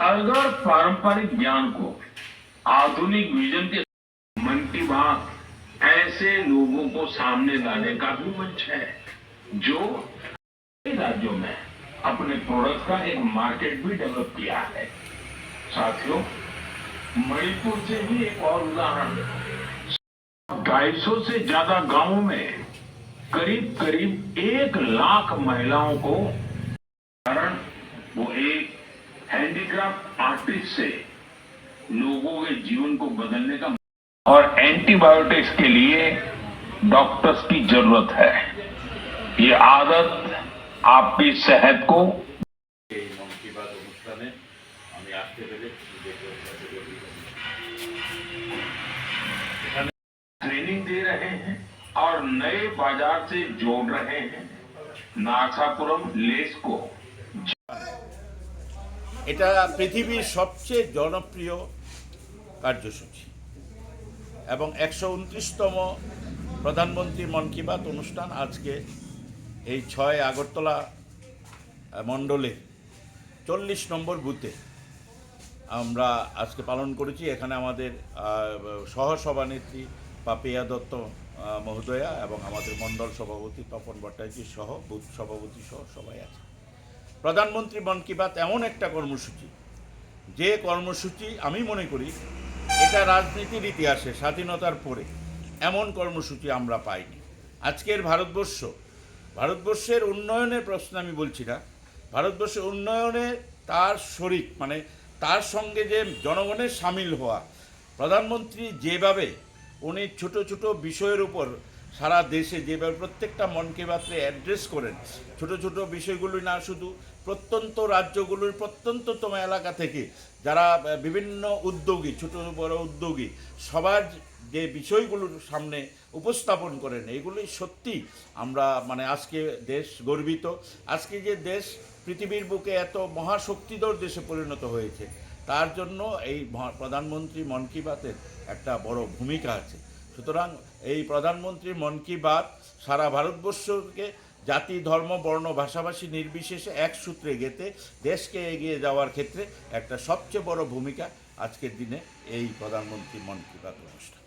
अगर पारंपरिक ज्ञान को आधुनिक विजन के मन की बात ऐसे लोगों को सामने लाने का भी मंच है, जो राज्यों में अपने प्रोडक्ट का एक मार्केट भी डेवलप किया है। साथियों, मणिपुर से भी एक और उदाहरण ढाई सौ से ज़्यादा गाँवों में करीब करीब एक लाख महिलाओं को हैंडीक्राफ्ट आर्टिस्ट से लोगों के जीवन को बदलने का और एंटीबायोटिक्स के लिए डॉक्टर्स की ज़रूरत है। ये आदत आपकी सेहत को ट्रेनिंग दे रहे हैं और नए बाज़ार से जोड़ रहे हैं। नासापुरम लेस को এটা পৃথিবীর সবচেয়ে জনপ্রিয় কার্যসূচি। এবং একশো উনত্রিশতম প্রধানমন্ত্রী মন কি বাত অনুষ্ঠান আজকে এই ছয় আগরতলা মণ্ডলে চল্লিশ নম্বর বুথে আমরা আজকে পালন করেছি। এখানে আমাদের সহসভানেত্রী পাপিয়া দত্ত মহোদয়া এবং আমাদের মণ্ডল সভাপতি তপন ভট্টাচার্য সহ, বুথ সভাপতি সহ সবাই আছে। প্রধানমন্ত্রী মন কি বাত এমন একটা কর্মসূচি, যে কর্মসূচি আমি মনে করি এটা রাজনীতির ইতিহাসে স্বাধীনতার পরে এমন কর্মসূচি আমরা পাইনি। আজকের ভারতবর্ষ, ভারতবর্ষের উন্নয়নের প্রশ্ন আমি বলছি না, ভারতবর্ষের উন্নয়নে তার শরিক মানে তার সঙ্গে যে জনগণের সামিল হওয়া, প্রধানমন্ত্রী যেভাবে উনি ছোট ছোট বিষয়ের উপর সারা দেশে যেভাবে প্রত্যেকটা মনকে বাত্রে অ্যাড্রেস করেন, ছোট ছোট বিষয়গুলি না শুধু, প্রত্যন্ত রাজ্যগুলোর প্রত্যন্ততম এলাকা থেকে যারা বিভিন্ন উদ্যোগী, ছোট বড় উদ্যোগী, সবার যে বিষয়গুলোর সামনে উপস্থাপন করেন এগুলি সত্যি আমরা মানে আজকে দেশ গর্বিত। আজকে যে দেশ পৃথিবীর বুকে এত মহাশক্তিধর দেশে পরিণত হয়েছে, তার জন্য এই প্রধানমন্ত্রী মন কি বাতের একটা বড় ভূমিকা আছে। সুতরাং এই প্রধানমন্ত্রী মন কি বাত সারা ভারতবর্ষকে জাতি, ধর্ম, বর্ণ, ভাষাভাষী নির্বিশেষে এক সূত্রে গেতে দেশকে এগিয়ে যাওয়ার ক্ষেত্রে একটা সবচেয়ে বড় ভূমিকা আজকের দিনে এই প্রধানমন্ত্রী মন কি বাত অনুষ্ঠান।